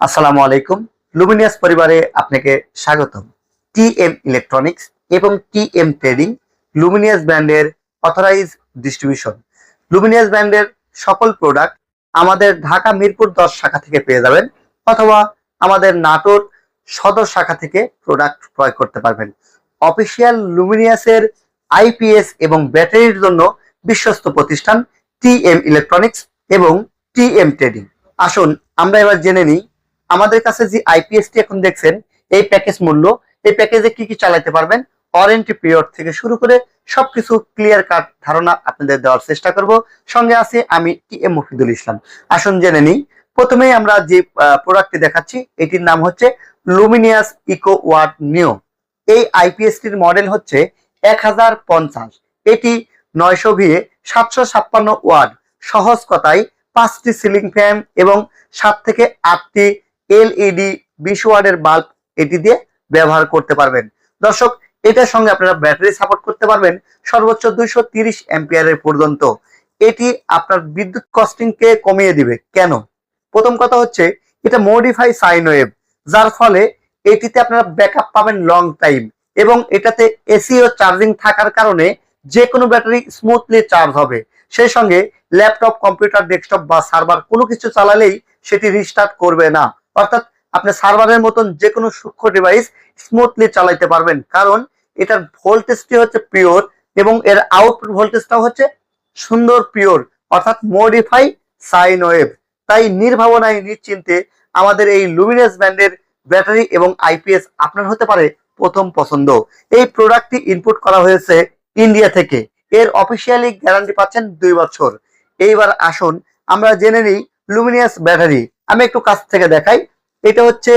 আসসালামু আলাইকুম। লুমিনিয়াস পরিবারে আপনাকে স্বাগতম। টি এম ইলেকট্রনিক্স এবং টি এম ট্রেডিং লুমিনিয়াস ব্র্যান্ডের অথরাইজ ডিস্ট্রিবিউশন। লুমিনিয়াস ব্র্যান্ডের সকল প্রোডাক্ট আমাদের ঢাকা মিরপুর দশ শাখা থেকে পেয়ে যাবেন অথবা আমাদের নাটোর সদর শাখা থেকে প্রোডাক্ট ক্রয় করতে পারবেন। অফিসিয়াল লুমিনিয়াসের আইপিএস এবং ব্যাটারির জন্য বিশ্বস্ত প্রতিষ্ঠান টি এম ইলেকট্রনিক্স এবং টি এম ট্রেডিং। আসুন, আমরা এবার জেনে নিই আমাদের কাছে যে আইপিএসটি এখন দেখছেন, এই প্যাকেজ মূল্য, এই প্যাকেজে কি কি চালাতে পারবেন ওয়ারেন্টি পিরিয়ড থেকে শুরু করে সবকিছু ক্লিয়ার কাট ধারণা আপনাদের দেওয়ার চেষ্টা করব। সঙ্গে আছে আমি টি এম মফিদুল ইসলাম। আসুন জেনে নিই। প্রথমেই আমরা যে প্রোডাক্টটি দেখাচ্ছি, এটির নাম হচ্ছে লুমিনিয়াস ইকো ওয়ার্ড নিও এই আইপিএসটির মডেল হচ্ছে এক হাজার পঞ্চাশ। এটি নয়শো ভিএ সাতশো ছাপ্পান্ন ওয়ার্ড সহজ কথায় পাঁচটি সিলিং ফ্যান এবং সাত থেকে আটটি এলইডি বিশ ওয়ার্ডের বাল্ব এটি দিয়ে ব্যবহার করতে পারবেন। দর্শক, এটার সঙ্গে আপনারা ব্যাটারি সাপোর্ট করতে পারবেন সর্বোচ্চ দুইশো তিরিশ অ্যাম্পিয়ারের পর্যন্ত। এটি আপনার বিদ্যুৎ কস্টিংকে কমিয়ে দিবে। কেন? প্রথম কথা হচ্ছে, এটা মডিফাই সাইন ওয়েভ যার ফলে এটিতে আপনারা ব্যাকআপ পাবেন লং টাইম এবং এটাতে এসি ও চার্জিং থাকার কারণে যে কোনো ব্যাটারি স্মুথলি চার্জ হবে। সেই সঙ্গে ল্যাপটপ কম্পিউটার ডেস্কটপ বা সার্ভার কোনো কিছু চালালেই সেটি রিস্টার্ট করবে না। অর্থাৎ আপনি সার্ভারের মতন যে কোনো সূক্ষ্ম ডিভাইস স্মুথলি চালাইতে পারবেন। কারণ এটার ভোল্টেজটি হচ্ছে পিওর এবং এর আউটপুট ভোল্টেজটাও হচ্ছে সুন্দর পিওর অর্থাৎ মডিফাই সাইন ওয়েভ তাই নির্ভাবনায় নিশ্চিন্তে আমাদের এই লুমিনাস ব্র্যান্ডের ব্যাটারি এবং আইপিএস আপনার হতে পারে প্রথম পছন্দ। এই প্রোডাক্টটি ইনপুট করা হয়েছে ইন্ডিয়া থেকে। এর অফিসিয়ালি গ্যারান্টি পাচ্ছেন দুই বছর। এইবার আসুন, আমরা জেনে নিই লুমিনিয়াস ব্যাটারি আমি একটু কাছ থেকে দেখাই। এটা হচ্ছে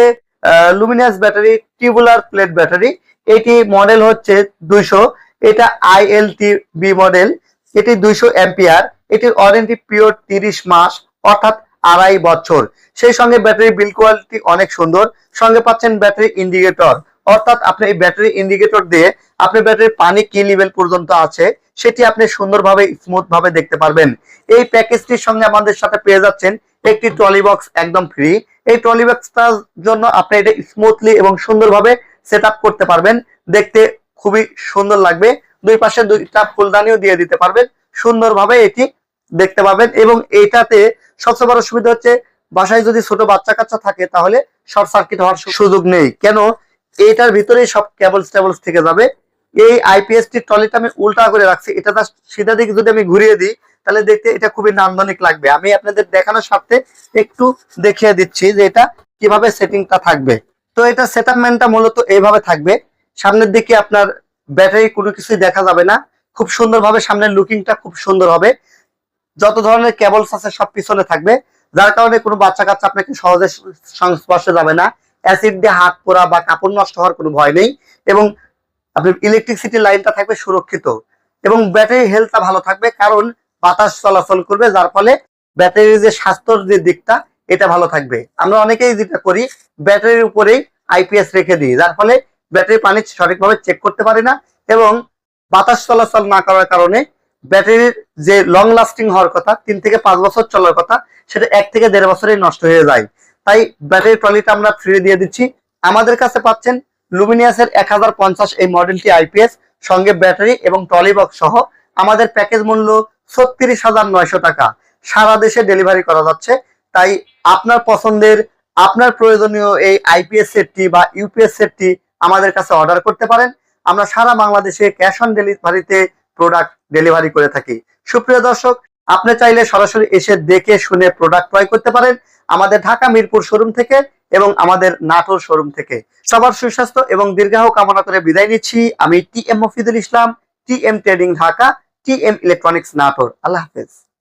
Luminous battery tubular plate battery এটি মডেল হচ্ছে দুইশো। এটা আই আইএলটি বি মডেল এটি দুইশো অ্যাম্পিয়ার এটির ওয়ারেন্টি পিওর তিরিশ মাস, অর্থাৎ আড়াই বছর। সেই সঙ্গে ব্যাটারি বিল কোয়ালিটি অনেক সুন্দর। সঙ্গে পাচ্ছেন ব্যাটারি ইন্ডিকেটর অর্থাৎ আপনি এই ব্যাটারি ইন্ডিকেটর দিয়ে আপনি ব্যাটারির পানি কি লেভেল পর্যন্ত আছে, সেটি আপনি সুন্দরভাবে স্মুথ ভাবে দেখতে পারবেন। এই প্যাকেজটির সঙ্গে আমাদের সাথে পেয়ে যাচ্ছেন একটি ট্রলি বক্স একদম ফ্রি এই ট্রলি বক্সটার জন্য আপনি এটা স্মুথলি এবং সুন্দরভাবে সেট করতে পারবেন। দেখতে খুবই সুন্দর লাগবে। দুই পাশে দুইটা ফুলদানিও দিয়ে দিতে পারবেন। সুন্দরভাবে এটি দেখতে পাবেন এবং এইটাতে সবচেয়ে বড় সুবিধা হচ্ছে বাসায় যদি ছোট বাচ্চা কাচ্চা থাকে তাহলে শর্ট সার্কিট হওয়ার সুযোগ নেই। কেন? এইটার ভিতরেই সব কেবলস টেবলস থেকে যাবে। এই আইপিএস টি ট্রলিটা আমি উল্টা করে রাখছি। এটা তার সিধা দিকে যদি আমি ঘুরিয়ে দিই, তাহলে দেখতে এটা খুবই নান্দনিক লাগবে। আমি আপনাদের দেখানোর সাথে একটু দেখিয়ে দিচ্ছি যে এটা কীভাবে সেটিংটা থাকবে। তো এটা সেটআপমেন্টটা মূলত এইভাবে থাকবে। সামনের দিকে আপনার ব্যাটারি কোনো কিছুই দেখা যাবে না। খুব সুন্দরভাবে সামনের লুকিংটা খুব সুন্দর হবে। যত ধরনের কেবলস আছে সব পিছনে থাকবে। যার কারণে কোনো বাচ্চা কাচ্চা আপনাকে সহজে সংস্পর্শে যাবে না। অ্যাসিড দিয়ে হাত পোড়া বা কাপড় নষ্ট হওয়ার কোনো ভয় নেই। এবং আপনার ইলেকট্রিসিটি লাইনটা থাকবে সুরক্ষিত এবং ব্যাটারি হেলথটা ভালো থাকবে, কারণ বাতাস চলাচল করবে, যার ফলে ব্যাটারির যে স্বাস্থ্যর যে দিকটা, এটা ভালো থাকবে। আমরা অনেকেই যেটা করি ব্যাটারির উপরেই আইপিএস রেখে দিই, যার ফলে ব্যাটারি পানি সঠিকভাবে চেক করতে পারি না এবং বাতাস চলাচল না করার কারণে ব্যাটারির যে লং লাস্টিং হওয়ার কথা, তিন থেকে পাঁচ বছর চলার কথা, সেটা এক থেকে দেড় বছরেই নষ্ট হয়ে যায়। তাই ব্যাটারি ট্রলিটা আমরা ফ্রি দিয়ে দিচ্ছি। আমাদের কাছে পাচ্ছেন লুমিনিয়াসের এক হাজার পঞ্চাশ এই মডেলটি আইপিএস, সঙ্গে ব্যাটারি এবং ট্রলি বক্স সহ আমাদের প্যাকেজ মূল্য ছত্রিশ হাজার নয়শো টাকা। সারা দেশে ডেলিভারি করা যাচ্ছে। তাই আপনার পছন্দের, আপনার প্রয়োজনীয় এই আইপিএস সেটটি বা ইউপিএস সেটটি আমাদের কাছে অর্ডার করতে পারেন। আমরা সারা বাংলাদেশে ক্যাশ অন ডেলিভারিতে প্রোডাক্ট ডেলিভারি করে থাকি। সুপ্রিয় দর্শক আপনি চাইলে সরাসরি এসে দেখে শুনে প্রোডাক্ট ক্রয় করতে পারেন আমাদের ঢাকা মিরপুর শোরুম থেকে এবং আমাদের নাটোর শোরুম থেকে। সবার সুস্বাস্থ্য এবং দীর্ঘায়ু কামনা করে বিদায় নিচ্ছি। আমি T M Mafidul Islam, T M trading Dhaka, T M electronics Natore. Allah হাফেজ।